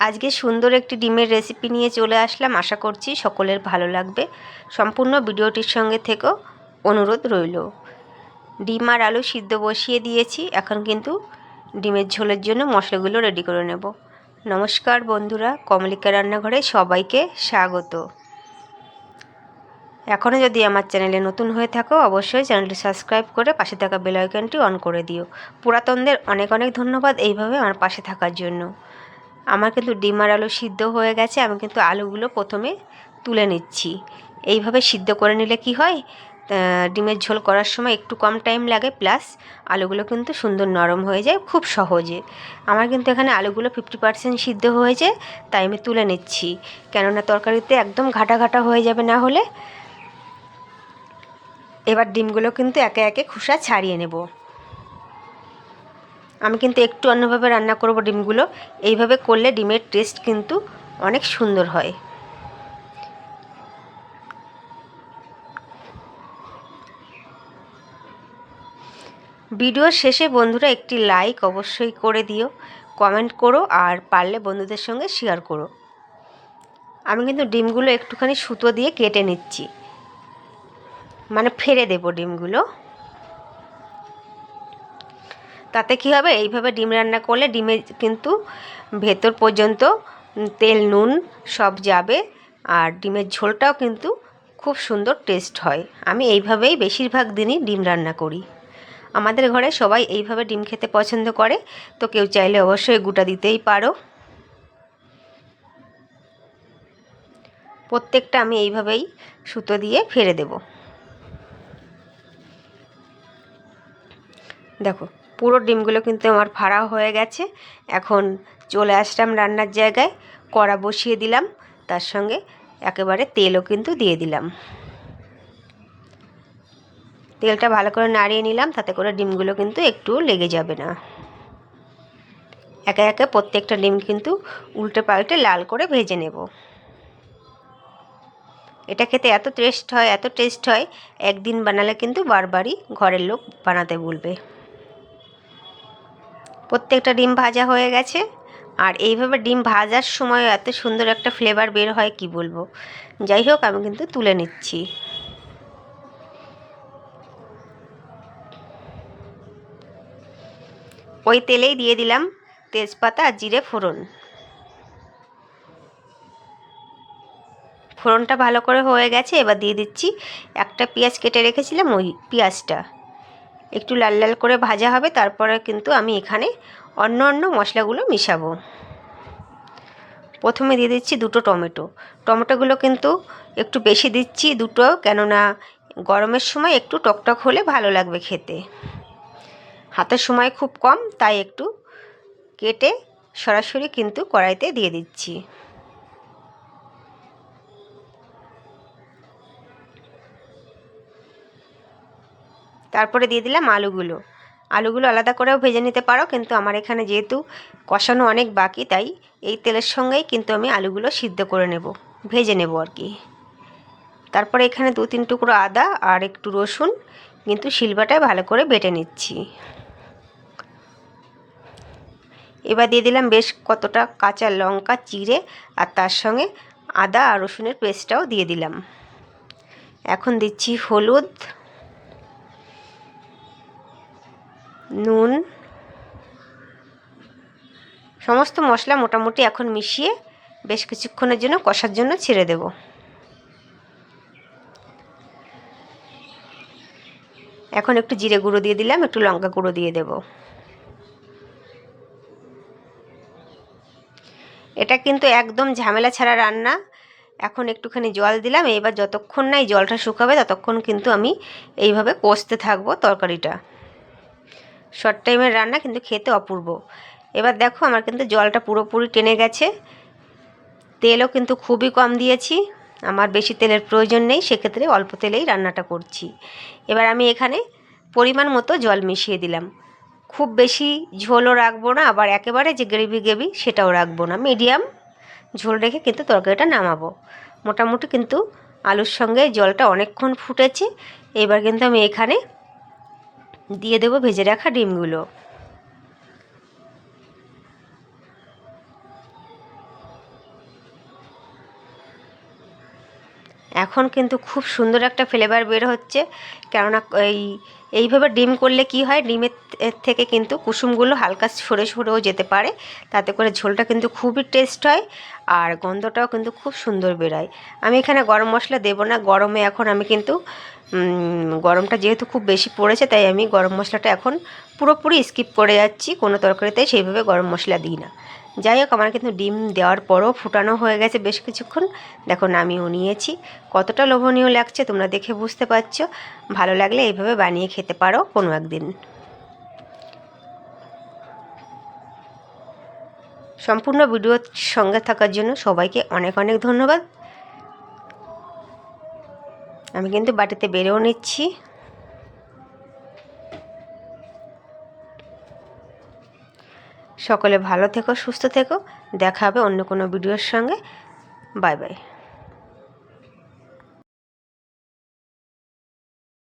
আজকে সুন্দর একটি ডিমের রেসিপি নিয়ে চলে আসলাম। আশা করছি সকলের ভালো লাগবে। সম্পূর্ণ ভিডিওটির সঙ্গে থেকেও অনুরোধ রইল। ডিম আর আলু সিদ্ধ বসিয়ে দিয়েছি। এখন কিন্তু ডিমের ঝোলের জন্য মশলাগুলো রেডি করে নেব। নমস্কার বন্ধুরা, কমলিকা রান্নাঘরে সবাইকে স্বাগত। এখনও যদি আমার চ্যানেলে নতুন হয়ে থাকো, অবশ্যই চ্যানেলটি সাবস্ক্রাইব করে পাশে থাকা বেল আইকনটি অন করে দিও। পুরাতনদের অনেক অনেক ধন্যবাদ এইভাবে আমার পাশে থাকার জন্য। আমার কিন্তু ডিম আর আলু সিদ্ধ হয়ে গেছে, আমি কিন্তু আলুগুলো প্রথমে তুলে নিচ্ছি। এইভাবে সিদ্ধ করে নিলে কি হয়? ডিমের ঝোল করার সময় একটু কম টাইম লাগে, প্লাস আলুগুলো কিন্তু সুন্দর নরম হয়ে যায় খুব সহজে। আমার কিন্তু এখানে আলুগুলো ফিফটি পার্সেন্ট সিদ্ধ হয়েছে, তাই আমি তুলে নিচ্ছি। কেননা তরকারিতে একদম ঘাটা ঘাটা হয়ে যাবে না হলে, এবার ডিমগুলো কিন্তু একে একে খোসা ছাড়িয়ে নেব। আমি কিন্তু একটু অন্যভাবে রান্না করব ডিমগুলো। এইভাবে করলে ডিমের টেস্ট কিন্তু অনেক সুন্দর হয়। ভিডিওর শেষে বন্ধুরা একটি লাইক অবশ্যই করে দিও কমেন্ট করো আর পারলে বন্ধুদের সঙ্গে শেয়ার করো। আমি কিন্তু ডিমগুলো একটুখানি সুতো দিয়ে কেটে নিচ্ছি। মানে ফেরে দেবো ডিমগুলো। তাতে কী হবে? এইভাবে ডিম রান্না করলে ডিমে কিন্তু ভেতর পর্যন্ত তেল, নুন সব যাবে আর ডিমের ঝোলটাও কিন্তু খুব সুন্দর টেস্ট হয়। আমি এইভাবেই বেশিরভাগ দিনই ডিম রান্না করি। আমাদের ঘরে সবাই এইভাবে ডিম খেতে পছন্দ করে, তো কেউ চাইলে অবশ্যই গুটা দিতেই পারো। প্রত্যেকটা আমি এইভাবেই সুতো দিয়ে ফেরে দেব। দেখো পুরো ডিমগুলো কিন্তু আমার ফাড়া হয়ে গেছে। এখন চলে আসলাম রান্নার জায়গায়। কড়া বসিয়ে দিলাম, তার সঙ্গে একেবারে তেলও কিন্তু দিয়ে দিলাম। তেলটা ভালো করে নাড়িয়ে নিলাম, তাতে করে ডিমগুলো কিন্তু একটু লেগে যাবে না। একে একে প্রত্যেকটা ডিম কিন্তু উল্টে পাল্টে লাল করে ভেজে নেব। এটা খেতে এত টেস্ট হয়, এত টেস্ট হয়, একদিন বানালে কিন্তু বারবারই ঘরের লোক বানাতে বলবে প্রত্যেকটা ডিম ভাজা হয়ে গেছে। আর এইভাবে ডিম ভাজার সময় এত সুন্দর একটা ফ্লেভার বের হয়, কি বলব? যাই হোক, আমি কিন্তু তুলে নিচ্ছি। ওই তেলেই দিয়ে দিলাম তেজপাতা আর জিরে ফোড়ন। ফোড়নটা ভালো করে হয়ে গেছে, এবার দিয়ে দিচ্ছি একটা পেঁয়াজ কেটে রেখেছিলাম, ওই পেঁয়াজটা। একটু লাল লাল করে ভাজা হবে, তারপরে কিন্তু আমি এখানে অন্য অন্য মশলাগুলো মিশাবো। প্রথমে দিয়ে দিচ্ছি দুটো টমেটো। টমেটোগুলো কিন্তু একটু বেশি দিচ্ছি দুটো, কেননা গরমের সময় একটু টকটক হলে ভালো লাগবে খেতে। হাতের সময় খুব কম, তাই একটু কেটে সরাসরি কিন্তু কড়াইতে দিয়ে দিচ্ছি। তারপরে দিয়ে দিলাম আলুগুলো। আলুগুলো আলাদা করেও ভেজে নিতে পারো, কিন্তু আমার এখানে যেহেতু কষানো অনেক বাকি, তাই এই তেলের সঙ্গেই কিন্তু আমি আলুগুলো সিদ্ধ করে নেব, ভেজে নেব আর কি। তারপরে এখানে দু তিন টুকরো আদা আর একটু রসুন, কিন্তু শিলবাটায় ভালো করে বেটে নিচ্ছি। এবার দিয়ে দিলাম বেশ কতটা কাঁচা লঙ্কা, চিড়ে আর তার সঙ্গে আদা আর রসুনের পেস্টটাও দিয়ে দিলাম। এখন দিচ্ছি হলুদ। নুন, সমস্ত মশলা মোটামুটি এখন মিশিয়ে বেশ কিছুক্ষণের জন্য কষার জন্য ছেড়ে দেব। এখন একটু জিরে গুঁড়ো দিয়ে দিলাম, একটু লঙ্কা গুঁড়ো দিয়ে দেব। এটা কিন্তু একদম ঝামেলা ছাড়া রান্না। এখন একটুখানি জল দিলাম, এবার যতক্ষণ না এই জলটা শুকাবে ততক্ষণ কিন্তু আমি এইভাবে কষতে থাকব তরকারিটা। শর্ট টাইমের রান্না কিন্তু খেতে অপূর্ব। এবার দেখো আমার কিন্তু জলটা পুরোপুরি টেনে গেছে। তেলও কিন্তু খুবই কম দিয়েছি। আমার বেশি তেলের প্রয়োজন নেই, সেক্ষেত্রে অল্প তেলেই রান্নাটা করছি। এবার আমি এখানে পরিমাণ মতো জল মিশিয়ে দিলাম। খুব বেশি ঝোলও রাখব না, আবার একেবারে যে গ্রেভি গ্রেভি সেটাও রাখব না। মিডিয়াম ঝোল রেখে কিন্তু তরকারিটা নামাবো। মোটামুটি কিন্তু আলুর সঙ্গে জলটা অনেকক্ষণ ফুটেছে। এবার কিন্তু আমি এখানে দিয়ে দেবো ভেজে রাখা ডিমগুলো। এখন কিন্তু খুব সুন্দর একটা ফ্লেভার বের হচ্ছে। কেননা এই, এইভাবে ডিম করলে কি হয়? ডিমের থেকে কিন্তু কুসুমগুলো হালকা সরে সরেও যেতে পারে। তাতে করে ঝোলটা কিন্তু খুবই টেস্ট হয় আর গন্ধটাও কিন্তু খুব সুন্দর বেরোয়। আমি এখানে গরম মশলা দেবো না। গরমে এখন আমি কিন্তু গরমটা যেহেতু খুব বেশি পড়েছে, তাই আমি গরম মশলাটা এখন পুরোপুরি স্কিপ করে যাচ্ছি। কোনো তরকারিতে সেইভাবে গরম মশলা দিই না। যাই হোক, আমার কিন্তু ডিম দেওয়ার পরও ফুটানো হয়ে গেছে বেশ কিছুক্ষণ। দেখো, নামিয়েও নিয়েছি। কতটা লোভনীয় লাগছে তোমরা দেখে বুঝতে পারছ। ভালো লাগলে এইভাবে বানিয়ে খেতে পারো কোনো একদিন। সম্পূর্ণ ভিডিওর সঙ্গে থাকার জন্য সবাইকে অনেক অনেক ধন্যবাদ। আমি কিন্তু বাটিতে বেড়েও নিচ্ছি। সকলে ভালো থেকো সুস্থ থেকো। দেখা হবে অন্য কোনো ভিডিওর সঙ্গে। Bye bye.